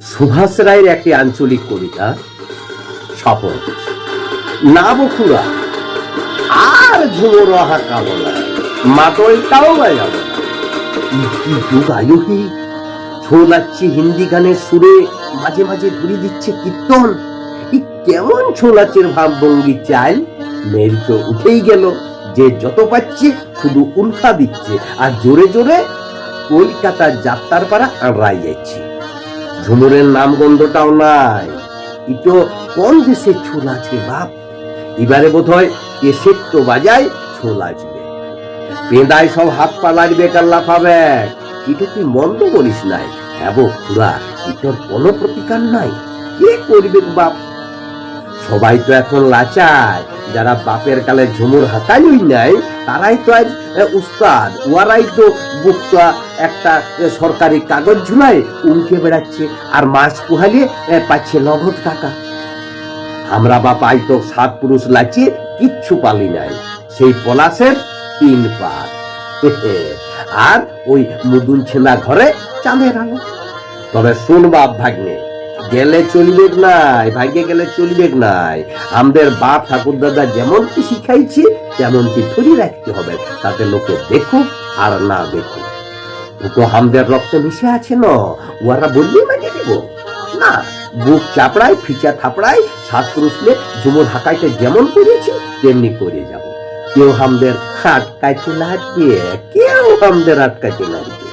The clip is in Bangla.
সুভাষ রায়ের একটি আঞ্চলিক কবিতা শপথ না বকুড়া আর ঝুমো রহা কামনা। মাদলটাও বাজাব। কি যুগ আয়ুহি ছোলাচ্ছি হিন্দি গানের সুরে, মাঝে মাঝে ধরে দিচ্ছে কীর্তন। এই কেমন ছোলাচের ভাব ভঙ্গি চাল, মেরি তো উঠেই গেল। যে যত পাচ্ছে শুধু উল্ফা দিচ্ছে, আর জোরে জোরে কলকাতার যাত্রার পাড়া আড়াই যাচ্ছে ঝুমুরের নাম গন্ধটাও নাই। ইটো কোন দেশে ছোলা আছে বাপ? এবারে বোধ হয় কেসের তো বাজায় ছোলা জুড়ে পেঁদায় সব হাত পা লাগবে কাল্লা লাফাবে ইটো তুই মন্দ বলিস নাই? হ্যাঁ খুড়া, ইটোর কোনো প্রতিকার নাই। কে করবে বাপ? সবাই তো এখন লাচায়। যারা বাপের কালে ঝুমুর হাতালই নাই, তারাই তো আজ উস্তাদ। ওয়ারাই তো বুকটা একটা সরকারি কাগজ ঝুলায় উমকে বেড়াচ্ছে আর মাস পুহালিয়ে পাচ্ছে নগদ টাকা। আমরা বাপাই তো সাত পুরুষ লাচিয়ে কিচ্ছু পালি নাই। সেই পলাশের তিন পাত আর ওই মুদুন ছেনা ঘরে চাঁদের আলো। তবে শুন বাপ ভাগ্নে গেলে চলবে নাই, ভাগ্যে গেলে চলবে নাই। আমাদের বাপ ঠাকুর দাদা যেমন কি শিখাইছে তেমন কি ধরে রাখতে হবে, তাতে লোকে দেখুক আর না দেখুক। তো আমাদের রক্তে মিশে আছে ন ওরা বললেই মানে দেব না, বুক চাপড়ায় ফিচা থাপড়ায় সাত পুরুষলে ঝুমুর হাকাইতে যেমন করেছি তেমনি করে যাব। কেউ আমাদের আটকাইতে লাগবে, কেউ আমাদের আটকাইতে লাগবে।